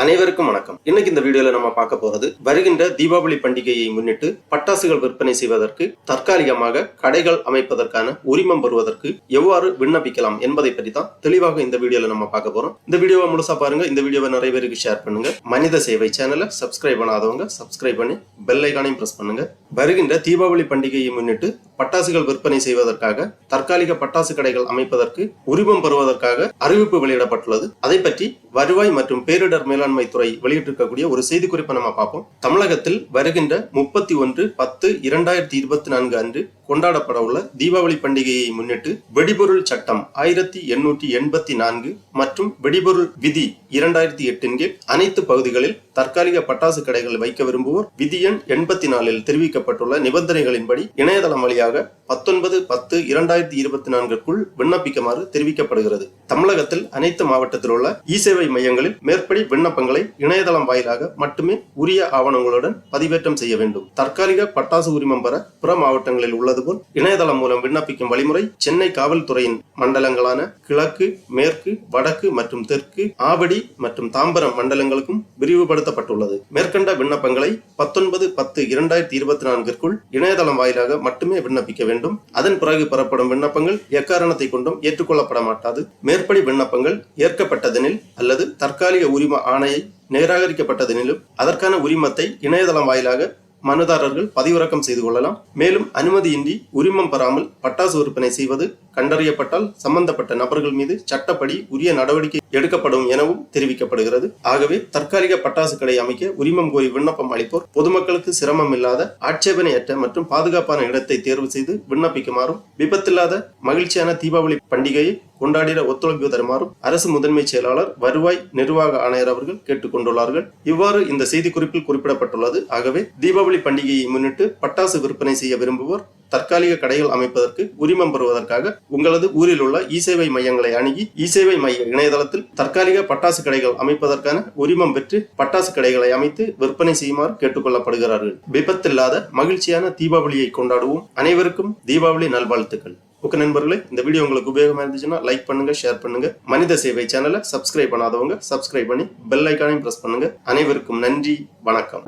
அனைவருக்கும் இன்னைக்கு இந்த வீடியோல நம்ம பார்க்க போறது வருகின்ற தீபாவளி பண்டிகையை முன்னிட்டு பட்டாசுகள் விற்பனை செய்வதற்கு தற்காலிகமாக கடைகள் அமைப்பதற்கான உரிமம் பெறுவதற்கு எவ்வாறு விண்ணப்பிக்கலாம் என்பதை பற்றி தான் தெளிவாக இந்த வீடியோல நம்ம பார்க்க போறோம். இந்த வீடியோவை முழுசா பாருங்க. இந்த வீடியோவை நிறைய பேருக்கு ஷேர் பண்ணுங்க. மனித சேவை சேனலை சப்ஸ்கிரைப் பண்ணாதவங்க சப்ஸ்கிரைப் பண்ணி பெல் ஐகானையும் பிரஸ் பண்ணுங்க. வருகின்ற தீபாவளி பண்டிகையை முன்னிட்டு பட்டாசுகள் விற்பனை செய்வதற்காக தற்காலிக பட்டாசு கடைகள் அமைப்பதற்கு உரிமம் பெறுவதற்காக அறிவிப்பு வெளியிடப்பட்டுள்ளது. அதை பற்றி வருவாய் மற்றும் பேரிடர் மேலாண்மை துறை வெளியிட்டிருக்கக்கூடிய ஒரு செய்திக்குறிப்பை நம்ம பார்ப்போம். தமிழகத்தில் வருகின்ற முப்பத்தி ஒன்று பத்து இரண்டாயிரத்தி இருபத்தி நான்கு அன்று கொண்டாடப்பட உள்ள தீபாவளி பண்டிகையை முன்னிட்டு வெடிபொருள் சட்டம் ஆயிரத்தி எண்ணூற்றி எண்பத்தி நான்கு மற்றும் வெடிபொருள் விதி இரண்டாயிரத்தி எட்டின் கீழ் அனைத்து பகுதிகளில் தற்காலிக பட்டாசு கடைகள் வைக்க விரும்புவோர் விதி எண் எண்பத்தி நாலில் தெரிவிக்கப்பட்டுள்ள நிபந்தனைகளின்படி இணையதளம் வழியாக பத்தொன்பது பத்து இரண்டாயிரத்தி இருபத்தி நான்குக்குள் விண்ணப்பிக்குமாறு தெரிவிக்கப்படுகிறது. தமிழகத்தில் அனைத்து மாவட்டத்தில் உள்ள இ சேவை மையங்களில் மேற்படி விண்ணப்பங்களை இணையதளம் வாயிலாக மட்டுமே உரிய ஆவணங்களுடன் பதிவேற்றம் செய்ய வேண்டும். தற்காலிக பட்டாசு உரிமம் பெற பிற மாவட்டங்களில் உள்ளது போல் இணையதளம் மூலம் விண்ணப்பிக்கும் வழிமுறை சென்னை காவல்துறையின் மண்டலங்களான கிழக்கு மேற்கு வடக்கு மற்றும் தெற்கு ஆவடி மற்றும் தாம்பரம் மண்டலங்களுக்கும் விரிவுபடுத்தப்பட்டுள்ளது. மேற்கண்ட விண்ணப்பங்களை பத்தொன்பது பத்து இரண்டாயிரத்தி இருபத்தி நான்கிற்குள் இணையதளம் வாயிலாக மட்டுமே விண்ணப்பிக்க வேண்டும். அதன் பிறகு பெறப்படும் விண்ணப்பங்கள் எக்காரணத்தை கொண்டும் ஏற்றுக்கொள்ளப்பட மாட்டாது. மேற்படி விண்ணப்பங்கள் ஏற்கப்பட்டதெனில் அல்லது தற்காலிக உரிம ஆணையை நிராகரிக்கப்பட்டதெனிலும் அதற்கான உரிமத்தை இணையதளம் வாயிலாக மனுதாரர்கள் பதிவிறக்கம் செய்து கொள்ளலாம். மேலும் அனுமதியின்றி உரிமம் பெறாமல் பட்டாசு விற்பனை செய்வது கண்டறியப்பட்டால் சம்பந்தப்பட்ட நபர்கள் மீது சட்டப்படி உரிய நடவடிக்கை எடுக்கப்படும் எனவும் தெரிவிக்கப்படுகிறது. ஆகவே தற்காலிக பட்டாசு கடை அமைக்க உரிமம் கோரி விண்ணப்பம் அளிப்போர் பொதுமக்களுக்கு சிரமம் இல்லாத ஆட்சேபனையற்ற மற்றும் பாதுகாப்பான இடத்தை தேர்வு செய்து விண்ணப்பிக்குமாறும் விபத்தில்லாத மகிழ்ச்சியான தீபாவளி பண்டிகையை கொண்டாடிட ஒத்துழைப்பு தருமாறும் அரசு முதன்மை செயலாளர் வருவாய் நிர்வாக ஆணையர் அவர்கள் கேட்டுக்கொண்டுள்ளார்கள். இவ்வாறு இந்த செய்திக்குறிப்பில் குறிப்பிடப்பட்டுள்ளது. ஆகவே தீபாவளி பண்டிகையை முன்னிட்டு பட்டாசு விற்பனை செய்ய விரும்புவோர் தற்காலிக கடைகள் அமைப்பதற்கு உரிமம் பெறுவதற்காக உங்களது ஊரில் உள்ள இசேவை மையங்களை அணுகி இசேவை மைய இணையதளத்தில் தற்காலிக பட்டாசு கடைகள் அமைப்பதற்கான உரிமம் பெற்று பட்டாசு கடைகளை அமைத்து விற்பனை செய்யுமாறு கேட்டுக்கொள்ளப்படுகிறார்கள். விபத்தில்லாத மகிழ்ச்சியான தீபாவளியை கொண்டாடுவோம். அனைவருக்கும் தீபாவளி நல்வாழ்த்துக்கள். ஓகே நண்பர்களே இந்த வீடியோ உங்களுக்கு உபயோகமா இருந்துச்சுன்னா லைக் பண்ணுங்க ஷேர் பண்ணுங்க. மனித சேவை சேனலை சப்ஸ்கிரைப் பண்ணாதவங்க சப்ஸ்கிரைப் பண்ணி பெல் ஐக்கானையும் ப்ரெஸ் பண்ணுங்க. அனைவருக்கும் நன்றி வணக்கம்.